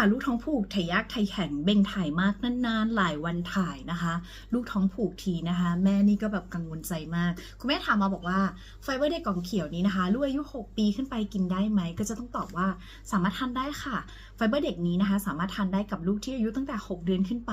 าลูกท้องผูกถ่ายยากถ่ายแข็งเบ่งถ่ายมากนานๆหลายวันถ่ายนะคะ ลูกท้องผูกทีนะคะ แม่นี่ก็แบบกังวลใจมาก คุณแม่ถามมาบอกว่าไฟเบอร์เด็กกล่องเขียวนี้นะคะลูกอายุ 6 ปีขึ้นไปกินได้ไหมก็จะต้องตอบว่าสามารถทานได้ค่ะไฟเบอร์เด็กนี้นะคะ สามารถทานได้กับลูกที่อายุตั้งแต่ 6 เดือนขึ้นไป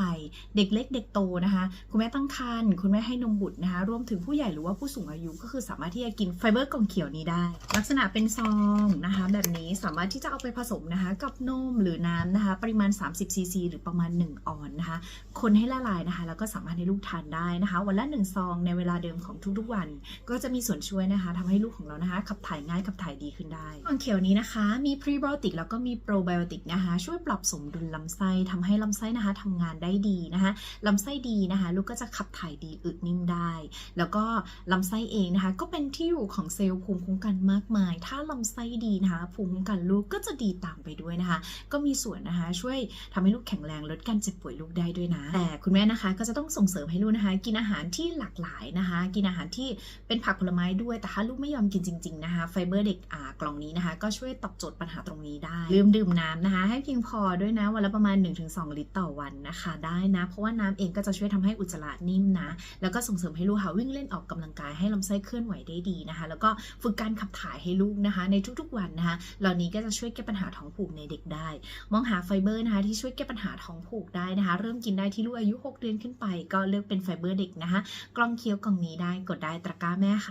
เด็กเล็กเด็กโตนะคะ คุณแม่ตั้งครรภ์คุณแม่ให้นมบุตรนะคะ รวมถึงผู้ใหญ่หรือว่าผู้สูงอายุก็คือสามารถที่จะกินไฟเบอร์กล่องเขียวนี้ได้ ลักษณะเป็นซองนะคะ แบบนี้สามารถที่จะเอาไปผสมนะคะ กับนมหรือน้ำนะคะ ปริมาณ 30 ซีซี หรือประมาณ 1 ออนนะคะ คนให้ละลายนะคะ แล้วก็สามารถให้ลูกทานได้นะคะ วันละ 1 ซองในเวลาเดิมของทุกๆวัน ก็จะมีส่วนช่วยนะคะทำให้ลูกของเรานะคะ ขับถ่ายง่ายขับถ่ายดีขึ้นได้กล่องเขียวนี้นะคะ มีพรีไบโอติกแล้วก็มีโปรไบโอติกนะคะ ช่วยปรับสมดุลลำไส้ทำให้ลำไส้นะคะทำงานได้ดีนะคะลำไส้ดีนะคะ ลูกก็จะขับถ่ายดีอึนิ่มได้ แล้วก็ลำไส้เองนะคะ ก็เป็นที่อยู่ของเซลล์ภูมิคุ้มกันมากมาย ถ้าลำไส้ดีนะคะภูมิคุ้มกันลูกก็จะดีตามไปด้วยนะคะ ก็มีส่วนนะคะ ช่วยทำให้ลูกแข็งแรงลดการเจ็บป่วยลูกได้ด้วยนะ แต่คุณแม่นะคะก็จะต้องส่งเสริมให้ลูกนะคะ กินอาหารที่หลากหลายนะคะ กินอาหารที่เป็นผักผลไม้ด้วยแต่ถ้าลูกไม่ยอมกินจริงๆนะคะไฟเบอร์เด็กอ่ากล่องนี้นะคะ ก็ช่วยตอบโจทย์ปัญหาตรงนี้ได้ ลืมดื่มน้ำนะคะ ให้เพียงพอด้วยนะวันละประมาณ 1-2 ลิตรต่อวันนะคะ ได้นะ เพราะว่าน้ำเองก็จะช่วยทำให้อุจจาระนิ่มนะ แล้วก็ส่งเสริมให้ลูกค่ะวิ่งเล่นออกกำลังกายให้ลำไส้เคลื่อนไหวได้ดีนะคะ แล้วก็ฝึกการขับถ่ายให้ลูกนะคะ ในทุกๆวันนะคะ เหล่านี้ก็จะช่วยแก้ปัญหาท้องผูกในเด็กได้ มองหาไฟเบอร์นะคะที่ช่วยแก้ปัญหาท้องผูกได้นะคะ เริ่มกินได้ที่ลูกอายุ 6 เดือนขึ้นไป ก็เลือกเป็นไฟเบอร์เด็กนะคะ กล่องเคี้ยวกล่องนี้ได้กดได้ตะกร้าแม่ค่ะ